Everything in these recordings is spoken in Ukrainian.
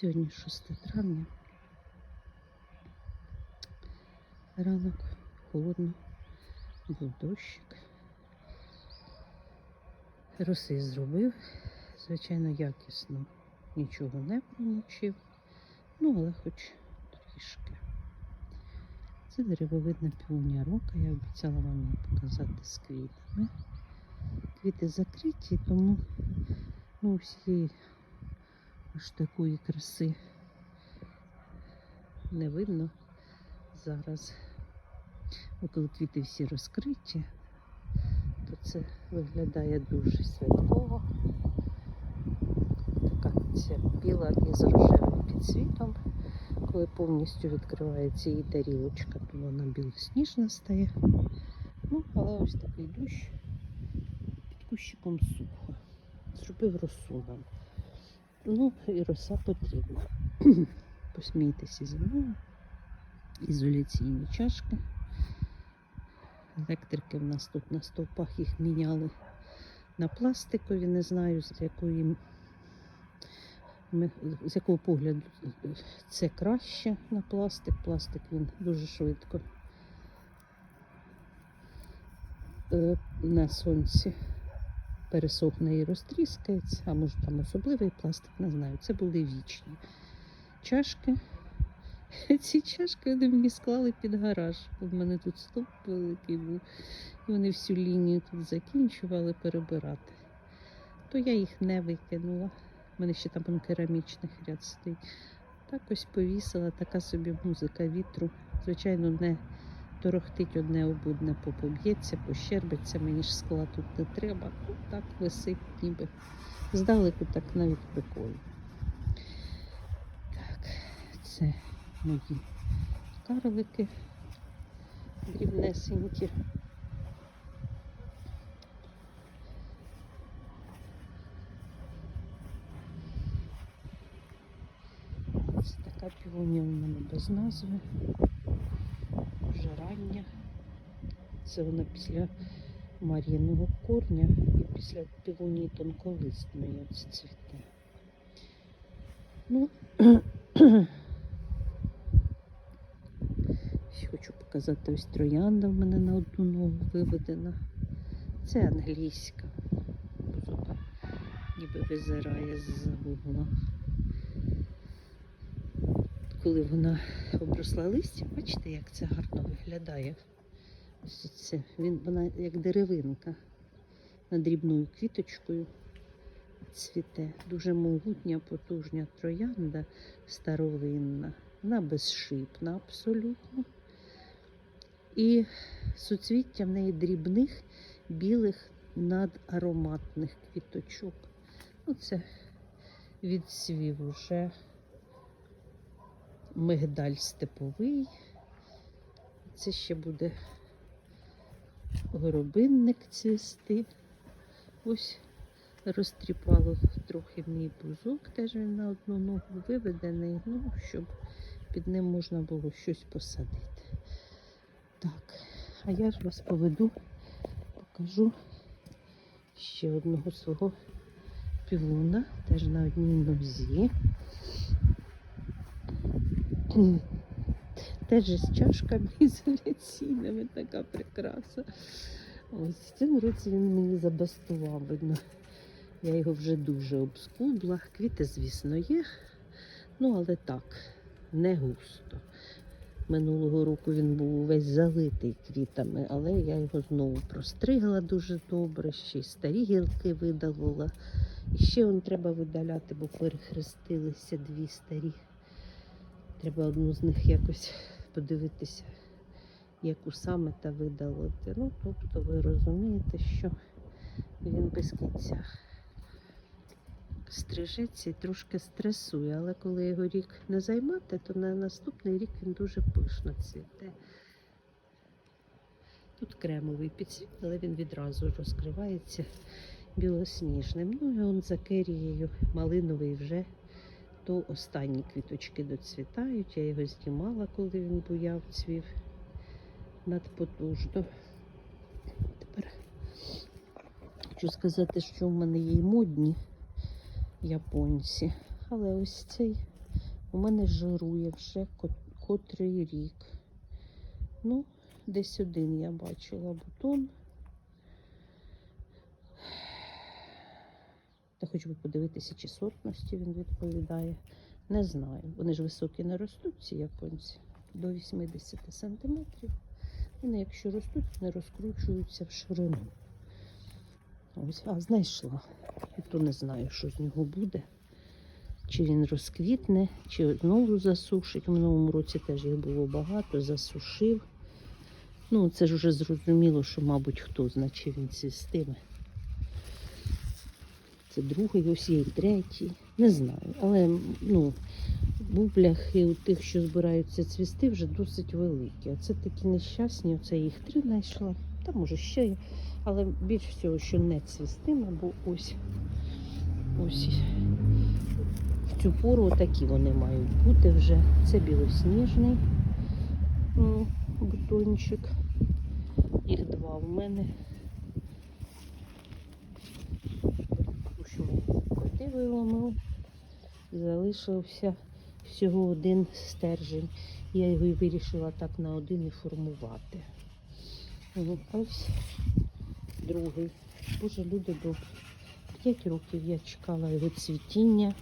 Сьогодні 6 травня. Ранок, холодно, був дощик. Роси зробив, звичайно, якісно нічого не промочив, ну але хоч трішки. Це деревовидна півоня рока, я обіцяла вам її показати з квітами. Квіти закриті, тому ну, всієї аж такої краси не видно зараз. Бо коли квіти всі розкриті, то це виглядає дуже святково. Така ця біла із рожевим підсвітом. Коли повністю відкривається її тарілочка, то вона білосніжна стає. Ну, але ось такий дощ під кущиком сухо. Зробив росу. Ну, і роса потрібна. Посмійтеся зі мною. Ізоляційні чашки. Електрики в нас тут на стовпах їх міняли на пластикові, не знаю, з якої з якого погляду це краще на пластик. Пластик він дуже швидко е, на сонці пересохне і розтріскається, а може там особливий пластик, не знаю. Це були вічні чашки. Ці чашки вони мені склали під гараж. В мене тут стовп великий був. І вони всю лінію тут закінчували перебирати. То я їх не викинула. У мене ще там он керамічних ряд стоїть. Так ось повісила, така собі музика вітру. Звичайно, не торохтить одне об одне, попоб'ється, пощербиться, мені ж скла тут не треба. Ну, так висить ніби. Здалеку так навіть прикольно. Так, це мої карлики дрібнесенькі. Ось така півоня у мене без назви. Вже. Це вона після мар'яного корня і після півонії тонколистної оце цвіте. Ну, хочу показати ось троянда в мене на одну ногу виведена. Це англійська. Ніби визирає з вугла. Коли вона обросла листям, бачите, як це гарно виглядає. Ось це. Він, вона як деревинка над дрібною квіточкою цвіте. Дуже могутня, потужня троянда старовинна. Вона безшипна абсолютно. І суцвіття в неї дрібних, білих надароматних квіточок. Оце відсвів уже мигдаль степовий. Це ще буде горобинник цвісти. Ось розтріпало трохи мій бузок, теж він на одну ногу виведений, ну, щоб під ним можна було щось посадити. Так, а я ж вас поведу, покажу ще одного свого півуна, теж на одній нозі. Теж з чашками ізоляційними така прикраса. Ось в цьому році він мені забастував, видно. Я його вже дуже обскубла. Квіти, звісно, є. Ну, але так, не густо. Минулого року він був увесь залитий квітами, але я його знову простригла дуже добре, ще й старі гілки видалила. І ще он треба видаляти, бо перехрестилися дві старі. Треба одну з них якось подивитися, яку саме та видалити. Ну, тобто ви розумієте, що він без кінця стрижеться і трошки стресує, але коли його рік не займати, то на наступний рік він дуже пишно цвіте. Тут кремовий підсвіт, але він відразу розкривається білосніжним. Ну і он за керією малиновий вже то останні квіточки доцвітають. Я його знімала, коли він буяв, цвів надпотужно. Тепер хочу сказати, що в мене є й модні японці. Але ось цей У мене жирує вже котрий рік. Ну, десь один я бачила бутон. Хоч би подивитися, чи сортності він відповідає. Не знаю. Вони ж високі не ростуть, ці японці, до 80 сантиметрів. Вони, якщо ростуть, не розкручуються в ширину. Ось, а знайшла. І то не знаю, що з нього буде. Чи він розквітне, чи знову засушить. У минулому році теж їх було багато, засушив. Ну, це ж вже зрозуміло, що, мабуть, хто значить він цвістиме. Це другий, ось є і третій. Не знаю. Але ну, бубляхи у тих, що збираються цвісти, вже досить великі. А це такі нещасні, оце їх три знайшла. Та може ще є. Але більш всього, що не цвістиме, бо ось ось в цю пору такі вони мають бути вже. Це білосніжний бутончик. Їх два в мене. Що коти виломив. Залишився всього один стержень. Я його і вирішила так на один і формувати. Ось другий. Боже, люди добрі. П'ять років я чекала його цвітіння.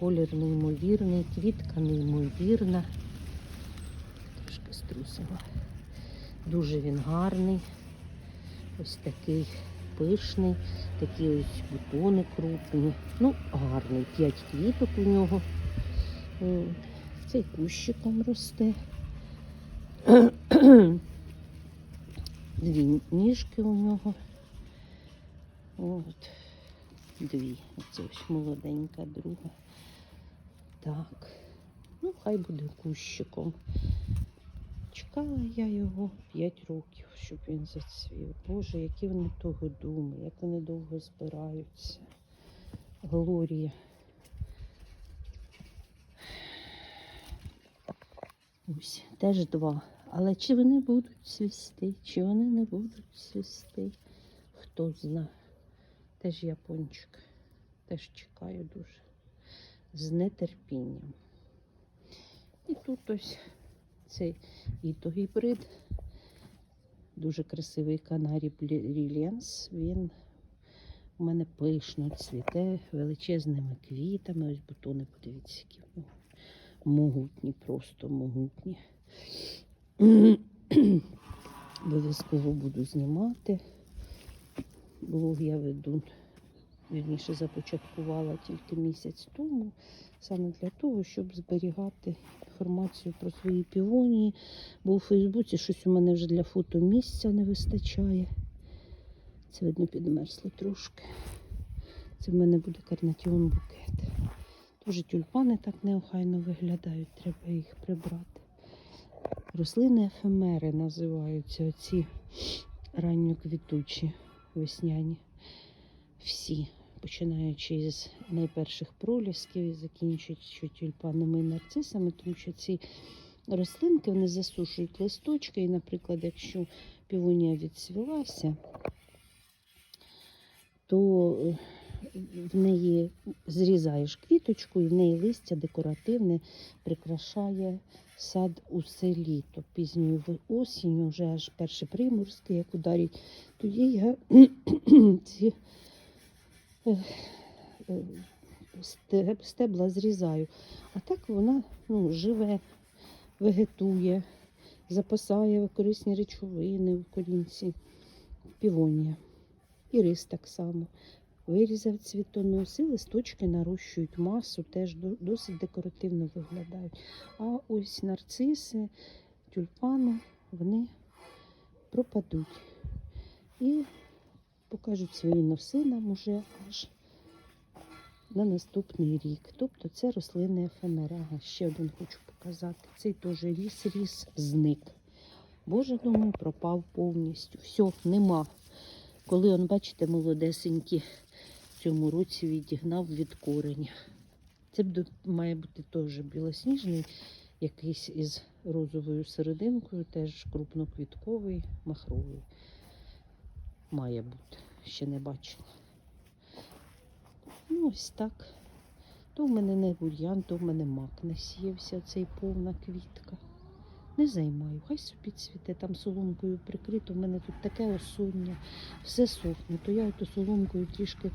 Колір неймовірний, квітка неймовірна. Трошки струсила. Дуже він гарний. Ось такий пишний, такі ось бутони крупні. Ну, гарний. П'ять квіток у нього. Цей кущиком росте. Дві ніжки у нього. От. Дві. Оце ось молоденька друга. Так. Ну, хай буде кущиком. Чекала я його 5 років, щоб він зацвів. Боже, які вони того думи, як вони довго збираються. Глорія. Ось, теж два. Але чи вони будуть цвісти, чи вони не будуть цвісти, хто знає. Теж япончик. Теж чекаю дуже. З нетерпінням. І тут ось цей іто гібрид. Дуже красивий канарі Бріліанс. Він у мене пишно цвіте величезними квітами. Ось бутони, подивіться, які могутні, просто могутні. Обов'язково буду знімати. Блог я веду, вірніше започаткувала тільки місяць тому, саме для того, щоб зберігати інформацію про свої півонії, бо у Фейсбуці щось у мене вже для фото місця не вистачає. Це видно підмерзло трошки. Це в мене буде карнатіон букет. Дуже тюльпани так неохайно виглядають, треба їх прибрати. Рослини ефемери називаються оці ранньоквітучі весняні. Всі, починаючи з найперших пролісків і закінчуючи тюльпанами і нарцисами, тому що ці рослинки вони засушують листочки. І, наприклад, якщо півонія відцвілася, то е, в неї зрізаєш квіточку, і в неї листя декоративне прикрашає сад усе літо. Пізньою осінню, вже аж перші приморські, як ударять, тоді я ці стебла зрізаю. А так вона ну, живе, вегетує, запасає корисні речовини в корінці, півонія. І рис так само. Вирізав цвітонос, і листочки нарощують масу, теж досить декоративно виглядають. А ось нарциси, тюльпани, вони пропадуть і покажуть свої носи нам уже аж на наступний рік. Тобто це рослини ефемери. Ага, ще один хочу показати. Цей теж ріс, ріс, зник. Боже, думаю, пропав повністю. Все, нема. Коли он, бачите, молодесенькі в цьому році відігнав від кореня. Це має бути теж білосніжний, якийсь із розовою серединкою, теж крупноквітковий, махровий. Має бути, ще не бачила. Ну, ось так. То в мене не бур'ян, то в мене мак не сіявся, цей повна квітка. Не займаю, хай собі цвіте, там соломкою прикрито. У мене тут таке осоння, все сохне. То я ото соломкою трішки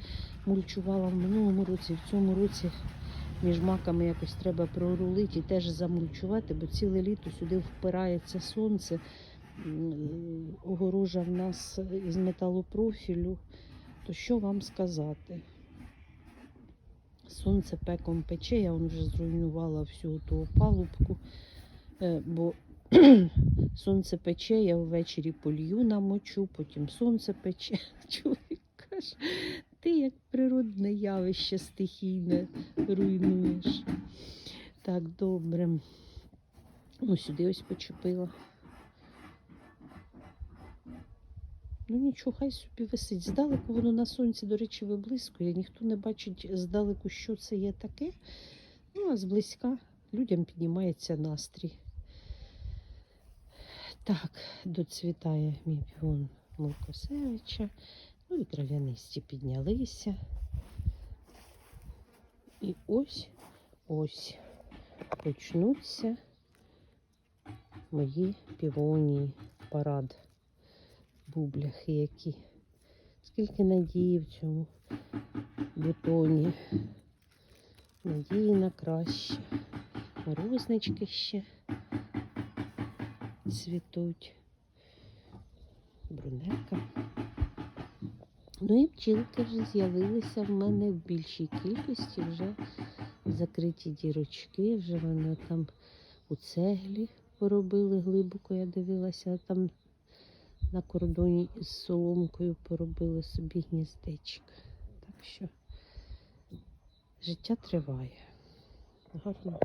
мульчувала в минулому році, в цьому році між маками якось треба прорулити і теж замульчувати, бо ціле літо сюди впирається сонце. М, Огорожа в нас із металопрофілю. То що вам сказати? Сонце пеком пече, я вже зруйнувала всю ту опалубку, е, бо сонце пече, я ввечері полью намочу, потім сонце пече. Чоловік каже, ти як природне явище стихійне руйнуєш. Так, добре. Ну, сюди ось почепила. Ну нічого, хай собі висить. Здалеку воно на сонці, до речі, виблискує. Ніхто не бачить здалеку, що це є таке. Ну, а зблизька людям піднімається настрій. Так, доцвітає мій піон Лукасевича. Ну і трав'янисті піднялися. І ось ось почнуться мої півонії парад бубляхи які. Скільки надії в цьому бутоні. Надії на краще. Морознички ще цвітуть. Брунерка. Ну і пчілки вже з'явилися в мене в більшій кількості, вже закриті дірочки, вже вони там у цеглі поробили глибоко, я дивилася, там на кордоні із соломкою поробили собі гніздечко. Так що життя триває. Гарно.